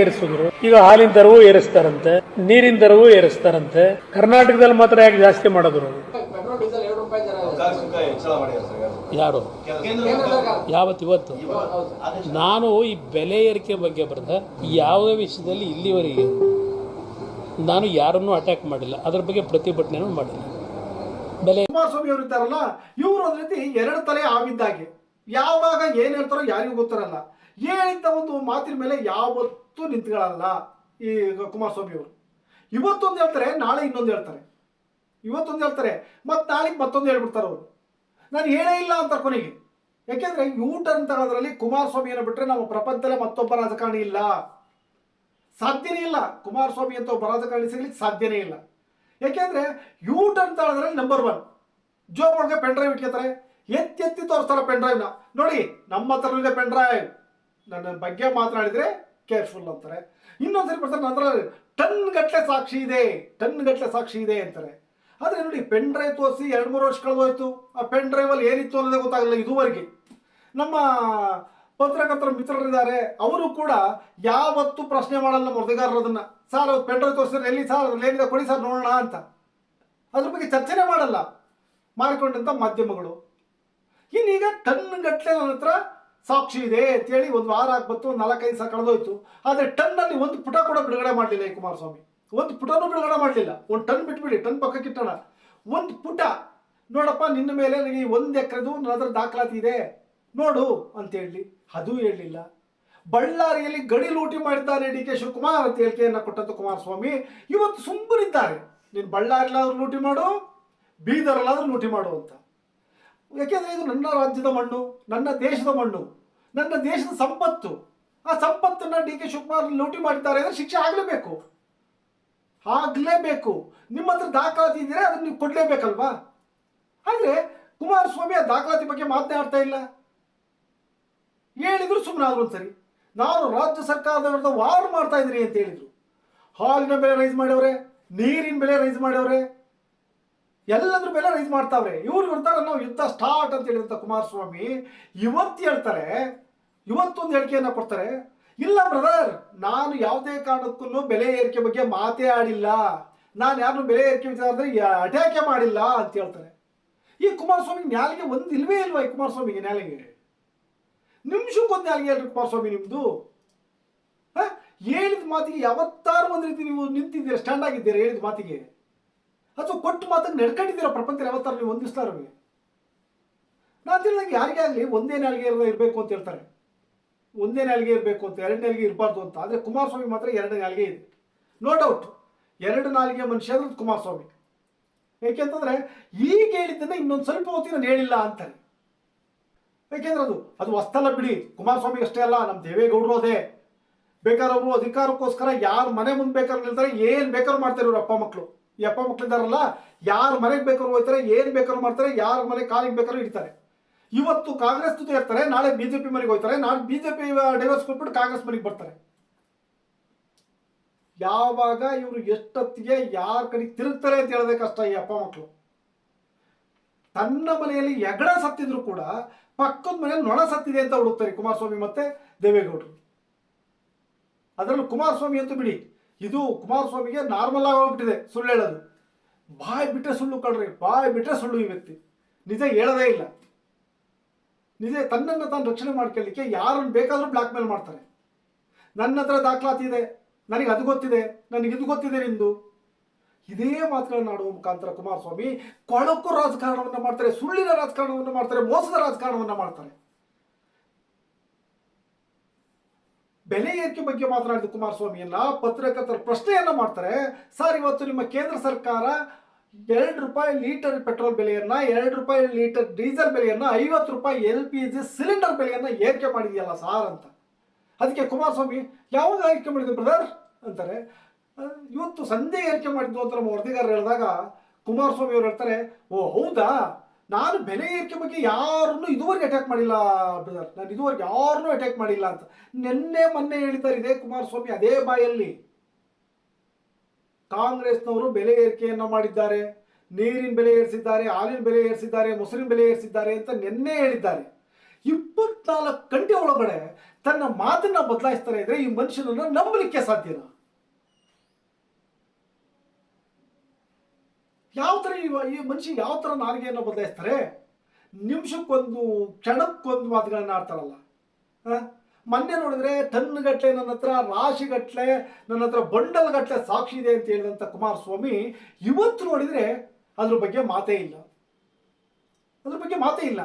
ಏರಿಸಿದ್ರು. ಈಗ ಹಾಲಿನ ದರವೂ ಏರಿಸ್ತಾರಂತೆ ನೀರಿನ ದರವೂ ಏರಿಸ್ತಾರಂತೆ. ಕರ್ನಾಟಕದಲ್ಲಿ ಮಾತ್ರ ಯಾಕೆ ಜಾಸ್ತಿ ಮಾಡಿದ್ರು? ಯಾರು? ಯಾವತ್ತು ಇವತ್ತು? ನಾನು ಈ ಬೆಲೆ ಏರಿಕೆ ಬಗ್ಗೆ ಬರೆದ ಯಾವ ವಿಷಯದಲ್ಲಿ ಇಲ್ಲಿವರೆಗೆ ನಾನು ಯಾರನ್ನೂ ಅಟ್ಯಾಕ್ ಮಾಡಿಲ್ಲ. ಅದ್ರ ಬಗ್ಗೆ ಪ್ರತಿಭಟನೆ ಮಾಡಿಲ್ಲ. ಬೆಲೆ ಕುಮಾರಸ್ವಾಮಿ ಅವರು ಇದ್ದಾರಲ್ಲ ಇವರು ಒಂದ್ ರೀತಿ ಎರಡು ತಲೆ ಆವಿದ್ದಾಗೆ ಯಾವಾಗ ಏನ್ ಹೇಳ್ತಾರೋ ಯಾರಿಗೂ ಗೊತ್ತಿರಲ್ಲ. ಹೇಳಿದ್ದ ಒಂದು ಮಾತಿನ ಮೇಲೆ ಯಾವತ್ತೂ ನಿಂತ್ಕೊಳ್ಳಲ್ಲ ಈ ಕುಮಾರಸ್ವಾಮಿ ಅವರು. ಇವತ್ತೊಂದು ಹೇಳ್ತಾರೆ, ನಾಳೆ ಇನ್ನೊಂದು ಹೇಳ್ತಾರೆ. ಇವತ್ತೊಂದು ಹೇಳ್ತಾರೆ, ಮತ್ತೆ ನಾಳೆಗೆ ಮತ್ತೊಂದು ಹೇಳ್ಬಿಡ್ತಾರೆ ಅವರು. ನಾನು ಹೇಳೇ ಇಲ್ಲ ಅಂತ ಕೊನೆಗೆ. ಯಾಕೆಂದ್ರೆ ಯೂ ಟರ್ನ್ ತಗೊಳ್ಳೋದ್ರಲ್ಲಿ ಕುಮಾರಸ್ವಾಮಿಯನ್ನು ಬಿಟ್ಟರೆ ನಮ್ಮ ಪ್ರಪಂಚದಲ್ಲೇ ಮತ್ತೊಬ್ಬ ರಾಜಕಾರಣಿ ಇಲ್ಲ. ಸಾಧ್ಯನೇ ಇಲ್ಲ. ಕುಮಾರಸ್ವಾಮಿ ಅಂತ ಒಬ್ಬ ರಾಜಕಾರಣಿ ಸಿಗ್ಲಿಕ್ಕೆ ಸಾಧ್ಯನೇ ಇಲ್ಲ. ಯಾಕೆಂದ್ರೆ ಯೂ ಟರ್ನ್ ತಗೊಳ್ಳೋದ್ರಲ್ಲಿ ನಂಬರ್ ಒನ್ ಜೋಬ್ ಒಳಗೆ ಪೆನ್ ಡ್ರೈವ್ ಇಟ್ಕೋತಾರೆ. ಎತ್ತಿ ಎತ್ತಿ ತೋರಿಸ್ತಾರೆ ಪೆನ್ ಡ್ರೈವ್ನ ನೋಡಿ, ನಮ್ಮ ಹತ್ರ ಪೆನ್ ಡ್ರೈವ್ ನನ್ನ ಬಗ್ಗೆ ಮಾತನಾಡಿದ್ರೆ ಕೇರ್ಫುಲ್ ಅಂತಾರೆ. ಇನ್ನೊಂದ್ಸರಿ ಬರ್ತಾರೆ, ನಂತರ ಟನ್ ಗಟ್ಟಲೆ ಸಾಕ್ಷಿ ಇದೆ ಟನ್ ಗಟ್ಟಲೆ ಸಾಕ್ಷಿ ಇದೆ ಅಂತಾರೆ. ಆದರೆ ನೋಡಿ ಪೆನ್ ಡ್ರೈವ್ ತೋರಿಸಿ ಎರಡು ಮೂರು ವರ್ಷ ಕಳೆದೋಯ್ತು. ಆ ಪೆನ್ ಡ್ರೈವಲ್ಲಿ ಏನಿತ್ತು ಅನ್ನೋದೇ ಗೊತ್ತಾಗಲ್ಲ ಇದುವರೆಗೆ. ನಮ್ಮ ಪತ್ರಕರ್ತರ ಮಿತ್ರರಿದ್ದಾರೆ, ಅವರು ಕೂಡ ಯಾವತ್ತೂ ಪ್ರಶ್ನೆ ಮಾಡಲ್ಲ ಅದನ್ನ. ಸರ್ ಪೆನ್ ಡ್ರೈವ್ ತೋರಿಸಿದ್ರೆ ಎಲ್ಲಿ ಸರ್, ಅದ್ರಲ್ಲಿ ಏನಿದೆ ಕೊಡಿ ಸರ್, ನೋಡೋಣ ಅಂತ. ಅದ್ರ ಬಗ್ಗೆ ಚರ್ಚೆನೇ ಮಾಡಲ್ಲ. ಮಾಡಿಕೊಂಡಂಥ ಮಾಧ್ಯಮಗಳು. ಇನ್ನೀಗ ಟನ್ ಗಟ್ಟಲೆ ನನ್ನ ಹತ್ರ ಸಾಕ್ಷಿ ಇದೆ ಅಂತೇಳಿ ಒಂದು ವಾರ ಆಗ್ಬತ್ತು ನಾಲ್ಕೈದು ಸಾವಿರ ಕಳೆದೋಯ್ತು. ಆದರೆ ಟನ್ನಲ್ಲಿ ಒಂದು ಪುಟ ಕೂಡ ಬಿಡುಗಡೆ ಮಾಡಲಿಲ್ಲ ಈ ಕುಮಾರಸ್ವಾಮಿ. ಒಂದು ಪುಟನೂ ಬಿಡುಗಡೆ ಮಾಡಲಿಲ್ಲ. ಒಂದು ಟನ್ ಬಿಟ್ಬಿಡಿ, ಟನ್ ಪಕ್ಕಕ್ಕೆ ಇಟ್ಟೋಣ ಒಂದು ಪುಟ. ನೋಡಪ್ಪ, ನಿನ್ನ ಮೇಲೆ ನನಗೆ ಒಂದು ಎಕರೆದು ನನ್ನ ದಾಖಲಾತಿ ಇದೆ. ನೋಡು ಅಂತ ಹೇಳಿ. ಅದು ಹೇಳಲಿಲ್ಲ. ಬಳ್ಳಾರಿಯಲ್ಲಿ ಗಡಿ ಲೂಟಿ ಮಾಡಿದ್ದಾರೆ ಡಿ ಕೆ ಶಿವಕುಮಾರ್ ಅಂತ ಹೇಳಿಕೆಯನ್ನು ಕೊಟ್ಟಂತ ಕುಮಾರಸ್ವಾಮಿ. ಇವತ್ತು ಸುಮ್ಮನಿದ್ದಾರೆ ನೀನು ಬಳ್ಳಾರಿಲಾದ್ರೂ ಲೂಟಿ ಮಾಡು, ಬೀದರಲ್ಲಾದ್ರೂ ಲೂಟಿ ಮಾಡು ಅಂತ. ಯಾಕೆಂದ್ರೆ ಇದು ನನ್ನ ರಾಜ್ಯದ ಮಣ್ಣು, ನನ್ನ ದೇಶದ ಮಣ್ಣು, ನನ್ನ ದೇಶದ ಸಂಪತ್ತು. ಆ ಸಂಪತ್ತನ್ನ ಡಿ ಕೆ ಶಿವಕುಮಾರ್ ಲೂಟಿ ಮಾಡಿದ್ದಾರೆ ಅಂದ್ರೆ ಶಿಕ್ಷೆ ಆಗಲೇಬೇಕು. ಆಗಲೇಬೇಕು. ನಿಮ್ಮ ಹತ್ರ ದಾಖಲಾತಿ ಇದ್ದೀರಾ ಅದನ್ನ ನೀವು ಕೊಡ್ಲೇಬೇಕಲ್ವಾ? ಆದರೆ ಕುಮಾರಸ್ವಾಮಿ ಆ ದಾಖಲಾತಿ ಬಗ್ಗೆ ಮಾತನಾಡ್ತಾ ಇಲ್ಲ. ಹೇಳಿದ್ರು ಸುಮ್ಮನೆ ಆದ್ರು ಸರಿ ನಾನು ರಾಜ್ಯ ಸರ್ಕಾರದ ವಿರುದ್ಧ ವಾರ್ ಮಾಡ್ತಾ ಇದ್ರಿ ಅಂತ ಹೇಳಿದ್ರು. ಹಾಲಿನ ಬೆಲೆ ರೈಸ್ ಮಾಡವ್ರೆ, ನೀರಿನ ಬೆಲೆ ರೈಸ್ ಮಾಡ್ಯವ್ರೆ ಎಲ್ಲದ್ರ ಮೇಲೆ ರೈಸ್ ಮಾಡ್ತಾವ್ರೆ. ಇವ್ರು ಹೇಳ್ತಾರೆ ನಾವು ಯುದ್ಧ ಸ್ಟಾರ್ಟ್ ಅಂತ ಹೇಳಿದಂತ ಕುಮಾರಸ್ವಾಮಿ ಇವತ್ತು ಹೇಳ್ತಾರೆ, ಇವತ್ತೊಂದು ಹೇಳಿಕೆಯನ್ನು ಕೊಡ್ತಾರೆ. ಇಲ್ಲ ಬ್ರದರ್ ನಾನು ಯಾವುದೇ ಕಾರಣಕ್ಕೂ ಬೆಲೆ ಏರಿಕೆ ಬಗ್ಗೆ ಮಾತೇ ಆಡಿಲ್ಲ. ನಾನು ಯಾರನ್ನು ಬೆಲೆ ಏರಿಕೆ ವಿಚಾರದಲ್ಲಿ ಅಟ್ಯಾಕೆ ಮಾಡಿಲ್ಲ ಅಂತ ಹೇಳ್ತಾರೆ. ಈ ಕುಮಾರಸ್ವಾಮಿ ನ್ಯಾಲಿಗೆ ಒಂದು ಇಲ್ವೇ ಇಲ್ವಾ ಈ ಕುಮಾರಸ್ವಾಮಿಗೆ ನ್ಯಾಲಿಗೆ ನಿಮಿಷಕ್ಕೊಂದು ನ್ಯಾಲಿಗೆ ಹೇಳ್ರಿ ಕುಮಾರಸ್ವಾಮಿ ನಿಮ್ಮದು ಹ? ಹೇಳಿದ ಮಾತಿಗೆ ಯಾವತ್ತಾರು ಒಂದು ರೀತಿ ನೀವು ನಿಂತಿದ್ದೀರಾ ಸ್ಟ್ಯಾಂಡ್ ಆಗಿದ್ದೀರಾ ಹೇಳಿದ ಮಾತಿಗೆ? ಅಥವಾ ಕೊಟ್ಟು ಮಾತನ್ನು ನಡ್ಕೊಂಡಿದ್ದೀರಾ ಪ್ರಪಂಚದಲ್ಲಿ ಯಾವತ್ತಾರು ನೀವು ಒಂದಿಸ್ತಾರ ನಾನು ತಿಳಿದಂಗೆ ಯಾರಿಗೇ ಆಗಲಿ ಒಂದೇ ನಾಲ್ಗೆ ಇರಬೇಕು ಅಂತ ಹೇಳ್ತಾರೆ. ಒಂದೇ ನಾಲ್ಗೆ ಇರಬೇಕು ಅಂತ, ಎರಡು ನಾಲ್ಗೆ ಇರಬಾರ್ದು ಅಂತ. ಆದರೆ ಕುಮಾರಸ್ವಾಮಿ ಮಾತ್ರ ಎರಡು ನಾಲ್ಗೆ ಇದೆ. ನೋ ಡೌಟ್ ಎರಡು ನಾಲ್ಗೆ ಮನುಷ್ಯ ಅಂದ್ರೆ ಕುಮಾರಸ್ವಾಮಿ. ಏಕೆಂತಂದ್ರೆ ಈಗ ಹೇಳಿದ್ದನ್ನ ಇನ್ನೊಂದು ಸ್ವಲ್ಪ ಹೊತ್ತಿಗೆ ನಾನು ಹೇಳಿಲ್ಲ ಅಂತಾರೆ. ಏಕೆಂದ್ರೆ ಅದು ಅದು ವಸ್ತಲ ಬಿಡಿ. ಕುಮಾರಸ್ವಾಮಿ ಅಷ್ಟೇ ಅಲ್ಲ ನಮ್ಮ ದೇವೇಗೌಡರು ಅದೇ. ಬೇಕಾದ್ರೆ ಅವರು ಅಧಿಕಾರಕ್ಕೋಸ್ಕರ ಯಾರು ಮನೆ ಮುಂದೆ ಬೇಕಾದ್ರೆ ನಿಲ್ತಾರೆ, ಏನು ಬೇಕಾದ್ರೂ ಮಾಡ್ತಾರೆ ಇವರು ಅಪ್ಪ ಮಕ್ಕಳು ಈ ಅಪ್ಪ ಮಕ್ಕಳು ಇದ್ದಾರಲ್ಲ, ಯಾರ ಮನೆಗೆ ಬೇಕಾದ್ರೂ ಹೋಗ್ತಾರೆ, ಏನ್ ಬೇಕಾದ್ರೂ ಮಾಡ್ತಾರೆ, ಯಾರ ಮನೆ ಕಾಲಿಗೆ ಬೇಕಾದ್ರೂ ಇಡ್ತಾರೆ. ಇವತ್ತು ಕಾಂಗ್ರೆಸ್ ಜೊತೆ ಇರ್ತಾರೆ, ನಾಳೆ ಬಿಜೆಪಿ ಮನೆಗೆ ಹೋಗ್ತಾರೆ, ನಾಳೆ ಬಿಜೆಪಿ ಡೈವರ್ಸ್ ಕೊಟ್ಬಿಟ್ಟು ಕಾಂಗ್ರೆಸ್ ಮನೆಗೆ ಬರ್ತಾರೆ. ಯಾವಾಗ ಇವರು ಎಷ್ಟೊತ್ತಿಗೆ ಯಾರ ಕಡೆ ತಿರುಗ್ತಾರೆ ಅಂತ ಹೇಳೋದೇ ಕಷ್ಟ ಈ ಅಪ್ಪ ಮಕ್ಕಳು ತನ್ನ ಮನೆಯಲ್ಲಿ ಎಗಡ ಸತ್ತಿದ್ರು ಕೂಡ ಪಕ್ಕದ ಮನೆಯಲ್ಲಿ ನೊಣ ಸತ್ತಿದೆ ಅಂತ ಹುಡುಕ್ತಾರೆ ಕುಮಾರಸ್ವಾಮಿ ಮತ್ತೆ ದೇವೇಗೌಡರು. ಅದರಲ್ಲೂ ಕುಮಾರಸ್ವಾಮಿ ಅಂತೂ ಬಿಡಿ. ಇದು ಕುಮಾರಸ್ವಾಮಿಗೆ ನಾರ್ಮಲ್ ಹೋಗ್ಬಿಟ್ಟಿದೆ ಸುಳ್ಳು ಹೇಳೋದು. ಬಾಯಿ ಬಿಟ್ಟರೆ ಸುಳ್ಳು ಕಳ್ರಿ ಬಾಯಿ ಬಿಟ್ಟರೆ ಸುಳ್ಳು ಈ ವ್ಯಕ್ತಿ. ನಿಜ ಹೇಳೋದೇ ಇಲ್ಲ. ನಿಜ ತನ್ನನ್ನು ತಾನು ರಕ್ಷಣೆ ಮಾಡ್ಕೊಳ್ಳಿಕ್ಕೆ ಯಾರನ್ನು ಬೇಕಾದರೂ ಬ್ಲ್ಯಾಕ್ ಮೇಲ್ ಮಾಡ್ತಾರೆ. ನನ್ನ ಹತ್ರ ದಾಖಲಾತಿ ಇದೆ, ನನಗೆ ಅದು ಗೊತ್ತಿದೆ, ನನಗೆ ಇದು ಗೊತ್ತಿದೆ ನಿಂದು. ಇದೇ ಮಾತುಗಳನ್ನ ಆಡುವ ಮುಖಾಂತರ ಕುಮಾರಸ್ವಾಮಿ ಕೊಳಕು ರಾಜಕಾರಣವನ್ನು ಮಾಡ್ತಾರೆ, ಸುಳ್ಳಿನ ರಾಜಕಾರಣವನ್ನು ಮಾಡ್ತಾರೆ, ಮೋಸದ ರಾಜಕಾರಣವನ್ನು ಮಾಡ್ತಾರೆ. ಬೆಲೆ ಏರಿಕೆ ಬಗ್ಗೆ ಮಾತನಾಡಿದ ಕುಮಾರಸ್ವಾಮಿಯನ್ನ ಪತ್ರಕರ್ತರ ಪ್ರಶ್ನೆಯನ್ನ ಮಾಡ್ತಾರೆ. ಸರ್, ಇವತ್ತು ನಿಮ್ಮ ಕೇಂದ್ರ ಸರ್ಕಾರ ಎರಡು ರೂಪಾಯಿ ಲೀಟರ್ ಪೆಟ್ರೋಲ್ ಬೆಲೆಯನ್ನ, ಎರಡು ರೂಪಾಯಿ ಲೀಟರ್ ಡೀಸೆಲ್ ಬೆಲೆಯನ್ನ, ಐವತ್ತು ರೂಪಾಯಿ ಎಲ್ ಪಿ ಜಿ ಸಿಲಿಂಡರ್ ಬೆಲೆಯನ್ನ ಏರಿಕೆ ಮಾಡಿದೆಯಲ್ಲ ಸಾರ್ ಅಂತ. ಅದಕ್ಕೆ ಕುಮಾರಸ್ವಾಮಿ, ಯಾವಾಗ ಏರಿಕೆ ಮಾಡಿದ್ರು ಬ್ರದರ್? ಅಂತಾರೆ. ಇವತ್ತು ಸಂಜೆ ಏರಿಕೆ ಮಾಡಿದ್ದು ಅಂತ ನಮ್ಮ ವರದಿಗಾರರು ಹೇಳಿದಾಗ ಕುಮಾರಸ್ವಾಮಿ ಅವರು ಹೇಳ್ತಾರೆ, ಓ, ಹೌದಾ? ನಾನು ಬೆಲೆ ಏರಿಕೆ ಬಗ್ಗೆ ಯಾರನ್ನು ಇದುವರೆಗೆ ಅಟ್ಯಾಕ್ ಮಾಡಿಲ್ಲ ಬ್ರದರ್ ನಾನು ಇದುವರೆಗೆ ಯಾರನ್ನೂ ಅಟ್ಯಾಕ್ ಮಾಡಿಲ್ಲ ಅಂತ. ನಿನ್ನೆ, ಮೊನ್ನೆ ಹೇಳಿದ್ದಾರೆ ಇದೇ ಕುಮಾರಸ್ವಾಮಿ ಅದೇ ಬಾಯಲ್ಲಿ. ಕಾಂಗ್ರೆಸ್ನವರು ಬೆಲೆ ಏರಿಕೆಯನ್ನು ಮಾಡಿದ್ದಾರೆ. ನೀರಿನ ಬೆಲೆ ಏರಿಸಿದ್ದಾರೆ, ಹಾಲಿನ ಬೆಲೆ ಏರಿಸಿದ್ದಾರೆ, ಮೊಸರಿನ ಬೆಲೆ ಏರಿಸಿದ್ದಾರೆ ಅಂತ ನಿನ್ನೆ ಹೇಳಿದ್ದಾರೆ. ಇಪ್ಪತ್ನಾಲ್ಕು ಗಂಟೆ ಒಳಗಡೆ ತನ್ನ ಮಾತನ್ನ ಬದಲಾಯಿಸ್ತಾರೆ ಇದ್ರೆ ಈ ಮನುಷ್ಯನನ್ನು ನಂಬಲಿಕ್ಕೆ ಸಾಧ್ಯನಾ? ಯಾವ ಥರ ಈ ಮನುಷ್ಯ ಯಾವ ಥರ ನಾಲಿಗೆಯನ್ನು ಬದಲಾಯಿಸ್ತಾರೆ? ನಿಮಿಷಕ್ಕೊಂದು ಕ್ಷಣಕ್ಕೊಂದು ಮಾತುಗಳನ್ನು ಆಡ್ತಾರಲ್ಲ? ಮೊನ್ನೆ ನೋಡಿದ್ರೆ ತನ್ನ ಗಟ್ಲೆ ನನ್ನ ಹತ್ರ ರಾಶಿ ಗಟ್ಲೆ ನನ್ನ ಹತ್ರ ಬಂಡಲ್ ಗಟ್ಲೆ ಸಾಕ್ಷಿ ಇದೆ ಅಂತ ಹೇಳಿದಂಥ ಕುಮಾರಸ್ವಾಮಿ ಇವತ್ತು ನೋಡಿದರೆ ಅದ್ರ ಬಗ್ಗೆ ಮಾತೇ ಇಲ್ಲ. ಅದ್ರ ಬಗ್ಗೆ ಮಾತೇ ಇಲ್ಲ.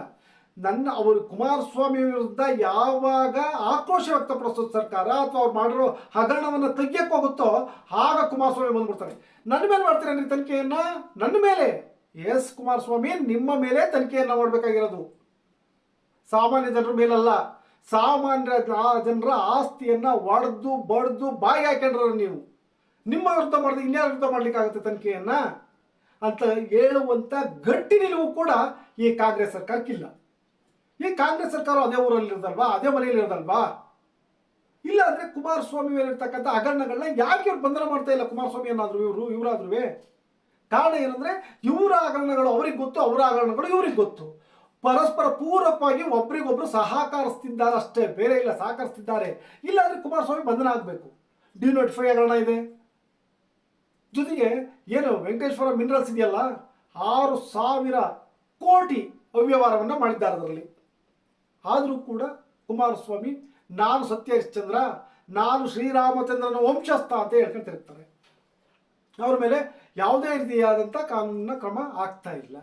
ನನ್ನ ಅವರು ಕುಮಾರಸ್ವಾಮಿ ವಿರುದ್ಧ ಯಾವಾಗ ಆಕ್ರೋಶ ವ್ಯಕ್ತಪಡಿಸೋದು ಸರ್ಕಾರ ಅಥವಾ ಅವ್ರು ಮಾಡಿರೋ ಹಗರಣವನ್ನು ತೆಗಿಯಕ್ಕೆ ಹೋಗುತ್ತೋ ಆಗ ಕುಮಾರಸ್ವಾಮಿ ಬಂದ್ಬಿಡ್ತಾರೆ. ನನ್ನ ಮೇಲೆ ಮಾಡ್ತೀರ ನೀವು ತನಿಖೆಯನ್ನ? ನನ್ನ ಮೇಲೆ? ಎಸ್ ಕುಮಾರಸ್ವಾಮಿ, ನಿಮ್ಮ ಮೇಲೆ ತನಿಖೆಯನ್ನ ಮಾಡಬೇಕಾಗಿರೋದು. ಸಾಮಾನ್ಯ ಜನರ ಮೇಲಲ್ಲ. ಸಾಮಾನ್ಯ ಜನರ ಆಸ್ತಿಯನ್ನ ಒಡೆದು ಬಡ್ದು ಬಾಯಿ ಹಾಕೊಂಡ್ರ ನೀವು. ನಿಮ್ಮ ವಿರುದ್ಧ ಮಾಡಿದ್ರೆ ಇನ್ಯಾರ ವಿರುದ್ಧ ಮಾಡ್ಲಿಕ್ಕಾಗುತ್ತೆ ತನಿಖೆಯನ್ನ? ಅಂತ ಹೇಳುವಂಥ ಗಟ್ಟಿ ನಿಲುವು ಕೂಡ ಈ ಕಾಂಗ್ರೆಸ್ ಸರ್ಕಾರಕ್ಕಿಲ್ಲ. ಈ ಕಾಂಗ್ರೆಸ್ ಸರ್ಕಾರ ಅದೇ ಊರಲ್ಲಿ ಇರೋದಲ್ವಾ ಅದೇ ಮನೆಯಲ್ಲಿ ಇರೋದಲ್ವಾ ಇಲ್ಲ ಅಂದ್ರೆ ಕುಮಾರಸ್ವಾಮಿ ಇರ್ತಕ್ಕಂಥ ಹಗರಣಗಳನ್ನ ಯಾಕೆ ಇವ್ರು ಬಂಧನ ಮಾಡ್ತಾ ಇಲ್ಲ ಕುಮಾರಸ್ವಾಮಿ ಏನಾದ್ರು ಇವರು ಇವರಾದ್ರು ಕಾರಣ ಏನಂದ್ರೆ ಇವರ ಹಗರಣಗಳು ಅವ್ರಿಗೆ ಗೊತ್ತು, ಅವರ ಹಗರಣಗಳು ಇವ್ರಿಗೆ ಗೊತ್ತು. ಪರಸ್ಪರ ಪೂರಕವಾಗಿ ಒಬ್ರಿಗೊಬ್ರು ಸಹಕರಿಸ್ತಿದ್ದಾರೆ ಅಷ್ಟೇ, ಬೇರೆ ಇಲ್ಲ, ಸಹಕರಿಸ್ತಿದ್ದಾರೆ. ಇಲ್ಲ ಅಂದ್ರೆ ಕುಮಾರಸ್ವಾಮಿ ಬಂಧನ ಆಗಬೇಕು. ಡಿನೋಟಿಫೈ ಹಗರಣ ಇದೆ. ಜೊತೆಗೆ ಏನು ವೆಂಕಟೇಶ್ವರ ಮಿನರಲ್ಸ್ ಇದೆಯಲ್ಲ? ಆರು ಸಾವಿರ ಕೋಟಿ ಅವ್ಯವಹಾರವನ್ನು ಮಾಡಿದ್ದಾರೆ ಅದರಲ್ಲಿ. ಆದರೂ ಕೂಡ ಕುಮಾರಸ್ವಾಮಿ, ನಾನು ಸತ್ಯ ಹರಿಶ್ಚಂದ್ರ ನಾನು ಶ್ರೀರಾಮಚಂದ್ರನ ವಂಶಸ್ಥ ಅಂತ ಹೇಳ್ಕೊಂತಿರ್ತಾರೆ ಅವ್ರ ಮೇಲೆ ಯಾವುದೇ ರೀತಿಯಾದಂಥ ಕಾನೂನಿನ ಕ್ರಮ ಆಗ್ತಾ ಇಲ್ಲ.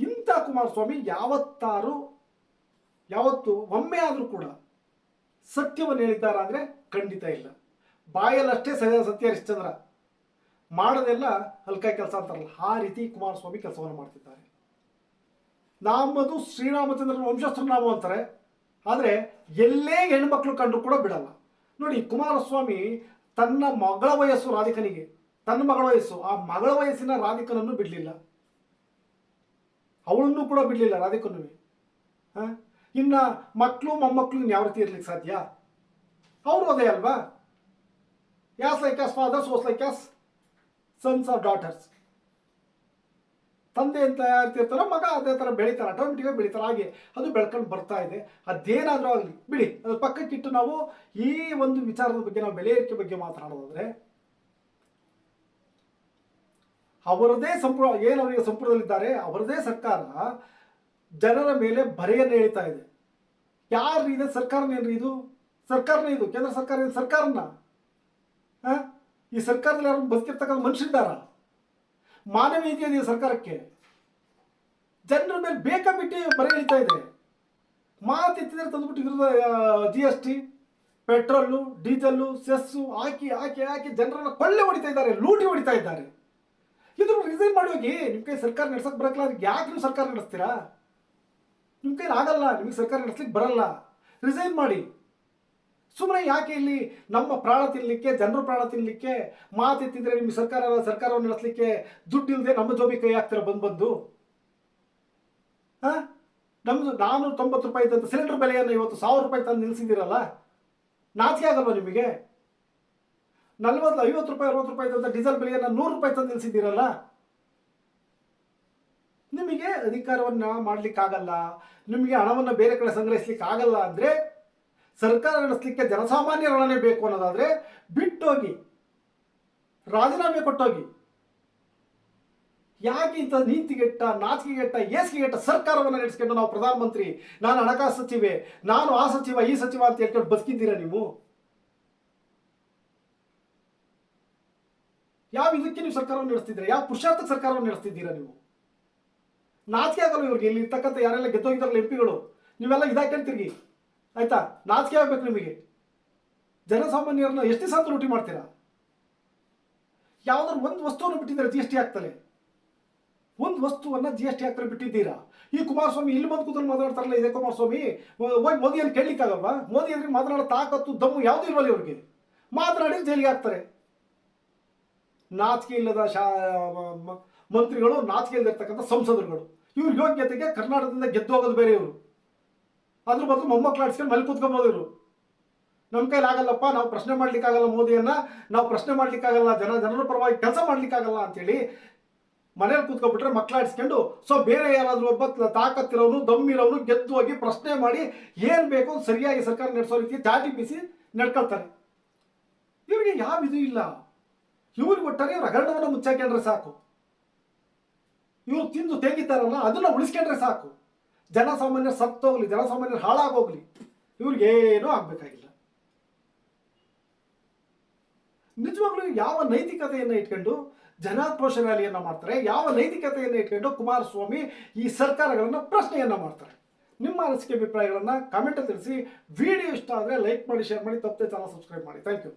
ಇಂಥ ಕುಮಾರಸ್ವಾಮಿ ಯಾವತ್ತಾರು, ಯಾವತ್ತು ಒಮ್ಮೆ ಆದರೂ ಕೂಡ ಸತ್ಯವನ್ನು ಹೇಳಿದ್ದಾರ ಅಂದರೆ ಖಂಡಿತ ಇಲ್ಲ. ಬಾಯಲ್ಲಷ್ಟೇ ಸ- ಸತ್ಯ ಹರಿಶ್ಚಂದ್ರ ಮಾಡೋದೆಲ್ಲ ಹಲ್ಕ ಕೆಲಸ ಅಂತಾರಲ್ಲ, ಆ ರೀತಿ ಕುಮಾರಸ್ವಾಮಿ ಕೆಲಸವನ್ನು ಮಾಡ್ತಿದ್ದಾರೆ. ನಮ್ಮದು ಶ್ರೀರಾಮಚಂದ್ರನ ವಂಶಸ್ಥರು ನಾವು ಅಂತಾರೆ. ಆದರೆ ಎಲ್ಲೇ ಹೆಣ್ಮಕ್ಳು ಕಂಡ್ರು ಕೂಡ ಬಿಡಲ್ಲ. ನೋಡಿ, ಕುಮಾರಸ್ವಾಮಿ ತನ್ನ ಮಗಳ ವಯಸ್ಸು ರಾಧಿಕನಿಗೆ. ತನ್ನ ಮಗಳ ವಯಸ್ಸು. ಆ ಮಗಳ ವಯಸ್ಸಿನ ರಾಧಿಕನನ್ನು ಬಿಡಲಿಲ್ಲ. ಅವಳನ್ನು ಕೂಡ ಬಿಡಲಿಲ್ಲ ರಾಧಿಕನು. ಹಾಂ? ಇನ್ನು ಮಕ್ಕಳು ಮೊಮ್ಮಕ್ಕಳು ಯಾವ ರೀತಿ ಇರ್ಲಿಕ್ಕೆ ಸಾಧ್ಯ? ಅವರು ಅದೇ ಅಲ್ವಾ? As like as fathers, was like as sons of daughters. ತಂದೆ ಅಂತ ಇರ್ತಾರೋ ಮಗ ಅದೇ ಥರ ಬೆಳಿತಾರೆ ಆಟೋಮೆಟಿಕಾಗಿ ಬೆಳಿತಾರೆ ಹಾಗೆ ಅದು ಬೆಳ್ಕೊಂಡು ಬರ್ತಾ ಇದೆ. ಅದೇನಾದರೂ ಆಗಲಿ, ಬಿಡಿ ಅದ್ರ ಪಕ್ಕಕ್ಕಿಟ್ಟು ನಾವು ಈ ಒಂದು ವಿಚಾರದ ಬಗ್ಗೆ ನಾವು ಬೆಲೆ ಏರಿಕೆ ಬಗ್ಗೆ ಮಾತನಾಡೋದಾದರೆ, ಅವರದೇ ಸಂಪೂರ್ಣ ಏನು ಅವರಿಗೆ ಸಂಪುಟದಲ್ಲಿದ್ದಾರೆ, ಅವರದೇ ಸರ್ಕಾರ ಜನರ ಮೇಲೆ ಬರೆಯನ್ನು ಹೇಳ್ತಾ ಇದೆ. ಯಾರು ಇದೆ? ಸರ್ಕಾರನೇನ್ರಿ ಇದು? ಸರ್ಕಾರನೇ ಇದು? ಕೇಂದ್ರ ಸರ್ಕಾರ ಇದು ಸರ್ಕಾರನ? ಈ ಸರ್ಕಾರದಲ್ಲಿ ಯಾರು ಬದುಕಿರ್ತಕ್ಕಂಥ ಮನುಷ್ಯರಿದ್ದಾರ? ಮಾನವೀಯತೆ ಇದೆ ಸರ್ಕಾರಕ್ಕೆ ಜನರ ಮೇಲೆ ಬೇಕಾ ಬಿಟ್ಟು ಬರೆ ಎಳಿತಾ ಇದೆ. ಮಾತೆತ್ತಿದ್ರೆ ತಂದ್ಬಿಟ್ಟು ಇದ್ರದ್ದು G S T petrol, diesel, cess ಹಾಕಿ ಹಾಕಿ ಹಾಕಿ ಜನರನ್ನು ಕೊಳ್ಳೆ ಹೊಡಿತಾ ಇದ್ದಾರೆ, ಲೂಟಿ ಹೊಡಿತಾ ಇದ್ದಾರೆ. ಇದ್ರ ರಿಸೈನ್ ಮಾಡಿ ಹೋಗಿ ನಿಮ್ಮ ಕೈ ಸರ್ಕಾರ ನಡ್ಸಕ್ ಬರಕ್ಲ ಯಾಕೆ ನೀವು ಸರ್ಕಾರ ನಡೆಸ್ತೀರಾ? ನಿಮ್ಮ ಕೈಲಿ ಆಗಲ್ಲ, ನಿಮಗೆ ಸರ್ಕಾರ ನಡೆಸ್ಲಿಕ್ಕೆ ಬರಲ್ಲ. ರಿಸೈನ್ ಮಾಡಿ. ಸುಮ್ಮನೆ ಯಾಕೆ ಇಲ್ಲಿ ನಮ್ಮ ಪ್ರಾಣ ತಿನ್ನಲಿಕ್ಕೆ ಜನರ ಪ್ರಾಣ ತಿನ್ನಲಿಕ್ಕೆ ಮಾತೆತ್ತಿದ್ರೆ ನಿಮ್ಗೆ ಸರ್ಕಾರ, ಸರ್ಕಾರವನ್ನು ನಡೆಸಲಿಕ್ಕೆ ದುಡ್ಡು ಇಲ್ಲದೆ ನಮ್ಮ ಜೋಬಿ ಕೈ ಹಾಕ್ತಾರೆ ಬಂದು ಬಂದು? ಹಾಂ? ನಮ್ಮದು ನಾನ್ನೂರ ತೊಂಬತ್ತು ರೂಪಾಯಿ ಇದ್ದಂಥ ಸಿಲಿಂಡರ್ ಬೆಲೆಯನ್ನು ಇವತ್ತು ಸಾವಿರ ರೂಪಾಯಿ ತಂದು ನಿಲ್ಲಿಸಿದ್ದೀರಲ್ಲ ನಾಚಿಕೆ ಆಗಲ್ವ ನಿಮಗೆ? ನಲ್ವತ್ತು, ಐವತ್ತು ರೂಪಾಯಿ, ಅರವತ್ತು ರೂಪಾಯಿ ಇದ್ದಂಥ ಡೀಸೆಲ್ ಬೆಲೆಯನ್ನು ನೂರು ರೂಪಾಯಿ ತಂದು ನಿಲ್ಲಿಸಿದ್ದೀರಲ್ಲ ನಿಮಗೆ ಅಧಿಕಾರವನ್ನು ಮಾಡಲಿಕ್ಕಾಗಲ್ಲ, ನಿಮಗೆ ಹಣವನ್ನು ಬೇರೆ ಕಡೆ ಸಂಗ್ರಹಿಸ್ಲಿಕ್ಕೆ ಆಗಲ್ಲ ಅಂದರೆ ಸರ್ಕಾರ ನಡೆಸಲಿಕ್ಕೆ ಜನಸಾಮಾನ್ಯರೊಡನೆ ಬೇಕು ಅನ್ನೋದಾದರೆ ಬಿಟ್ಟೋಗಿ, ರಾಜೀನಾಮೆ ಕೊಟ್ಟೋಗಿ, ಯಾಕೆ ಇಂಥ ನೀತಿಗೆಟ್ಟ, ನಾಚಿಕೆಗೆಟ್ಟ ಏಸಿಗೆಟ್ಟ ಸರ್ಕಾರವನ್ನು ನಡೆಸ್ಕೊಂಡು ನಾವು ಪ್ರಧಾನಮಂತ್ರಿ, ನಾನು ಹಣಕಾಸು ಸಚಿವೆ, ನಾನು ಆ ಸಚಿವ, ಈ ಸಚಿವ ಅಂತ ಹೇಳ್ಕೊಂಡು ಬದುಕಿದ್ದೀರಾ ನೀವು? ಯಾವ ಇದಕ್ಕೆ ನೀವು ಸರ್ಕಾರವನ್ನು ನಡೆಸ್ತಿದ್ದೀರಾ? ಯಾವ ಪುರುಷಾರ್ಥ ಸರ್ಕಾರವನ್ನು ನಡೆಸ್ತಿದ್ದೀರಾ ನೀವು? ನಾಚಿಕೆ ಆಗಲ್ಲ ಇವ್ರಿಗೆ? ಇಲ್ಲಿ ಇರ್ತಕ್ಕಂಥ ಯಾರೆಲ್ಲ ಗೆದ್ದೋಗಿದ್ದಾರಲ್ಲ ಎಂ ಪಿಗಳು ನೀವೆಲ್ಲ ಇದಾಕಂತಿರ್ಗಿ ಆಯ್ತಾ? ನಾಚಿಕೆ ಆಗ್ಬೇಕು ನಿಮಗೆ. ಜನಸಾಮಾನ್ಯರನ್ನ ಎಷ್ಟು ದಿವಸ ಲೂಟಿ ಮಾಡ್ತೀರಾ? ಯಾವ್ದಾದ್ರು ಒಂದು ವಸ್ತುವನ್ನು ಬಿಟ್ಟಿದ್ದೀರಾ ಜಿ ಎಸ್ ಟಿ ಹಾಕ್ತಾರೆ ಒಂದು ವಸ್ತುವನ್ನ ಜಿ ಎಸ್ ಟಿ ಹಾಕ್ತಾರೆ ಬಿಟ್ಟಿದ್ದೀರಾ? ಈ ಕುಮಾರಸ್ವಾಮಿ ಇಲ್ಲಿ ಬಂದು ಕೂತ್ಕೊಂಡು ಮಾತಾಡ್ತಾರಲ್ಲ, ಇದೇ ಕುಮಾರಸ್ವಾಮಿ. ಹೋಗಿ ಮೋದಿಯನ್ನು ಕೇಳಲಿಕ್ಕಾಗಲ್ವಾ? ಮೋದಿ ಅಂದ್ರೆ ಮಾತನಾಡೋ ತಾಕತ್ತು, ದಮ್ಮು ಯಾವುದೂ ಇಲ್ವಲ್ಲ ಇವ್ರಿಗೆ. ಮಾತನಾಡಿ ಜೈಲಿಗೆ ಹಾಕ್ತಾರೆ. ನಾಚಿಕೆ ಇಲ್ಲದ ಶಾ ಮಂತ್ರಿಗಳು ನಾಚಿಕೆ ಇಲ್ಲದಿರ್ತಕ್ಕಂಥ ಸಂಸದರುಗಳು. ಇವ್ರ ಯೋಗ್ಯತೆಗೆ ಕರ್ನಾಟಕದಿಂದ ಗೆದ್ದು ಹೋಗೋದು ಬೇರೆ ಇವರು. ಅದ್ರ ಬದಲು ಮೊಮ್ಮಕ್ಕಳು ಆಡ್ಸ್ಕೊಂಡು ಮಲ್ಲಿ ಕೂತ್ಕೊಬೋದು ಇವರು. ನಮ್ಮ ಕೈಲಿ ಆಗಲ್ಲಪ್ಪ, ನಾವು ಪ್ರಶ್ನೆ ಮಾಡ್ಲಿಕ್ಕಾಗಲ್ಲ ಮೋದಿಯನ್ನ, ನಾವು ಪ್ರಶ್ನೆ ಮಾಡ್ಲಿಕ್ಕಾಗಲ್ಲ, ಜನ, ಜನರ ಪರವಾಗಿ ಕೆಲಸ ಮಾಡ್ಲಿಕ್ಕಾಗಲ್ಲ ಅಂತೇಳಿ ಮನೇಲಿ ಕೂತ್ಕೊಬಿಟ್ರೆ ಮಕ್ಕಳಾಡಿಸ್ಕೊಂಡು ಸೊ ಬೇರೆ ಯಾರಾದರೂ ಒಬ್ಬ ತಾಕತ್ತಿರೋನು, ದಮ್ಮಿರೋನು ಗೆದ್ದು ಹೋಗಿ ಪ್ರಶ್ನೆ ಮಾಡಿ ಏನು ಬೇಕು ಸರಿಯಾಗಿ ಸರ್ಕಾರ ನಡೆಸೋ ರೀತಿ ಚಾಟಿ ಬಿಸಿ ನಡ್ಕೊಳ್ತಾರೆ. ಇವರಿಗೆ ಯಾವ ಇದು ಇಲ್ಲ. ಇವ್ರಿಗೆ ಒಟ್ಟಾರೆ ಇವ್ರ ಹಗರಣವನ್ನು ಮುಚ್ಚಾಕೊಂಡ್ರೆ ಸಾಕು. ಇವ್ರು ತಿಂದು ತೆಗಿತಾರಲ್ಲ, ಅದನ್ನ ಉಳಿಸ್ಕೊಂಡ್ರೆ ಸಾಕು. ಜನಸಾಮಾನ್ಯರು ಸತ್ತೋಗ್ಲಿ ಜನಸಾಮಾನ್ಯರು ಹಾಳಾಗೋಗ್ಲಿ ಇವ್ರಿಗೇನೂ ಆಗ್ಬೇಕಾಗಿಲ್ಲ. ನಿಜವಾಗ್ಲೂ ಯಾವ ನೈತಿಕತೆಯನ್ನು ಇಟ್ಕೊಂಡು ಜನಾಕ್ರೋಶ ರ್ಯಾಲಿಯನ್ನು ಮಾಡ್ತಾರೆ, ಯಾವ ನೈತಿಕತೆಯನ್ನು ಇಟ್ಕೊಂಡು ಕುಮಾರಸ್ವಾಮಿ ಈ ಸರ್ಕಾರಗಳನ್ನು ಪ್ರಶ್ನೆಯನ್ನು ಮಾಡ್ತಾರೆ. ನಿಮ್ಮ ಅನಿಸಿಕೆ ಅಭಿಪ್ರಾಯಗಳನ್ನು ಕಾಮೆಂಟ್ ತಿಳಿಸಿ ವಿಡಿಯೋ ಇಷ್ಟ ಆದರೆ ಲೈಕ್ ಮಾಡಿ ಶೇರ್ ಮಾಡಿ, ತಪ್ಪದೆ ಚಾನಲ್ ಸಬ್ಸ್ಕ್ರೈಬ್ ಮಾಡಿ. Thank you